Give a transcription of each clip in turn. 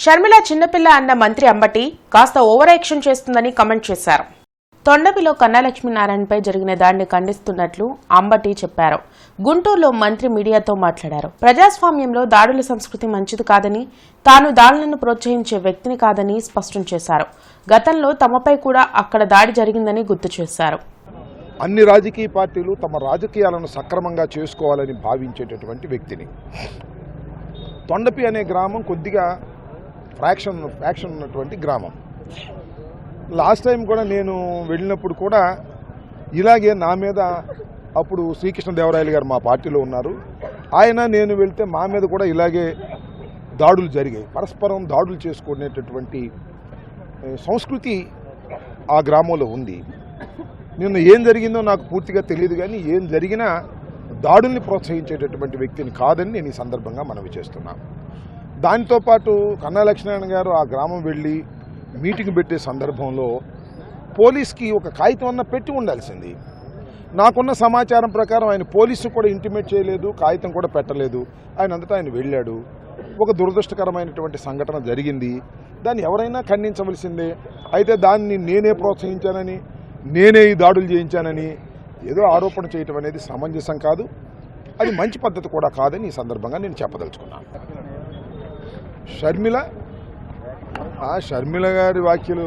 షర్మిల చిన్నపిల్ల అన్న మంత్రి అంబటి కాస్త ఓవర్ యాక్షన్ చేస్తుందని కమెంట్ చేశారు. తొండపిలో కన్నాలక్ష్మీనారాయణపై జరిగిన దాడిని ఖండిస్తున్నట్లు అంబటి చెప్పారు. గుంటూరులో మంత్రి మీడియాతో మాట్లాడారు. ప్రజాస్వామ్యంలో దాడుల సంస్కృతి మంచిది కాదని తాను దాడులను ప్రోత్సహించే వ్యక్తిని కాదని స్పష్టం చేశారు. గతంలో తమపై కూడా అక్కడ దాడి జరిగిందని గుర్తు చేశారు. అన్ని రాజకీయ పార్టీలు తమ రాజకీయాలను సక్రమంగా చేసుకోవాలని భావించేటటువంటి వ్యక్తిని. తొండపి అనే గ్రామం కొద్దిగా ఫ్రాక్షన్ ఫ్యాక్షన్ ఉన్నటువంటి గ్రామం. లాస్ట్ టైం కూడా నేను వెళ్ళినప్పుడు కూడా ఇలాగే నా మీద అప్పుడు శ్రీకృష్ణదేవరాయలు గారు మా పార్టీలో ఉన్నారు. ఆయన నేను వెళ్తే మా మీద కూడా ఇలాగే దాడులు జరిగాయి. పరస్పరం దాడులు చేసుకునేటటువంటి సంస్కృతి ఆ గ్రామంలో ఉంది. నిన్న ఏం జరిగిందో నాకు పూర్తిగా తెలియదు కానీ ఏం జరిగినా దాడుల్ని ప్రోత్సహించేటటువంటి వ్యక్తిని కాదని నేను ఈ సందర్భంగా మనవి చేస్తున్నాను దాంతోపాటు కన్నా లక్ష్మీనారాయణ గారు ఆ గ్రామం వెళ్ళి మీటింగ్ పెట్టే సందర్భంలో పోలీస్కి ఒక కాగితం అన్న పెట్టి ఉండాల్సింది. నాకున్న సమాచారం ప్రకారం ఆయన పోలీసు కూడా ఇంటిమేట్ చేయలేదు కాగితం కూడా పెట్టలేదు. ఆయన అంతటా ఆయన వెళ్ళాడు. ఒక దురదృష్టకరమైనటువంటి సంఘటన జరిగింది. దాన్ని ఎవరైనా ఖండించవలసిందే. అయితే దాన్ని నేనే ప్రోత్సహించానని నేనే ఈ దాడులు చేయించానని ఏదో ఆరోపణ చేయటం అనేది సమంజసం కాదు. అది మంచి పద్ధతి కూడా కాదని ఈ సందర్భంగా నేను చెప్పదలుచుకున్నాను. షర్మిల? ఆ షర్మిల గారి వ్యాఖ్యలు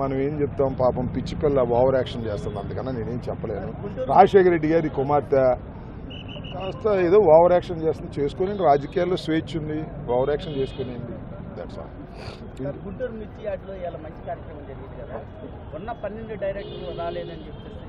మనం ఏం చెప్తాం? పాపం పిచ్చి పిల్ల ఓవర్ యాక్షన్ చేస్తుంది. అందుకన్నా నేనేం చెప్పలేను. రాజశేఖర రెడ్డి గారి కుమార్తె కాస్త ఏదో ఓవర్ యాక్షన్ చేస్తుంది. చేసుకుని రాజకీయాల్లో స్వేచ్ఛ ఉంది. ఓవర్ యాక్షన్ చేసుకునేది దట్స్ ఆల్ గుంటూరు మిర్చి యార్డ్లో ఇలా మంచి కార్యక్రమం జరిగింది కదా. ఉన్న పన్నెండు డైరెక్టర్లు రాలేదని చెప్పేసి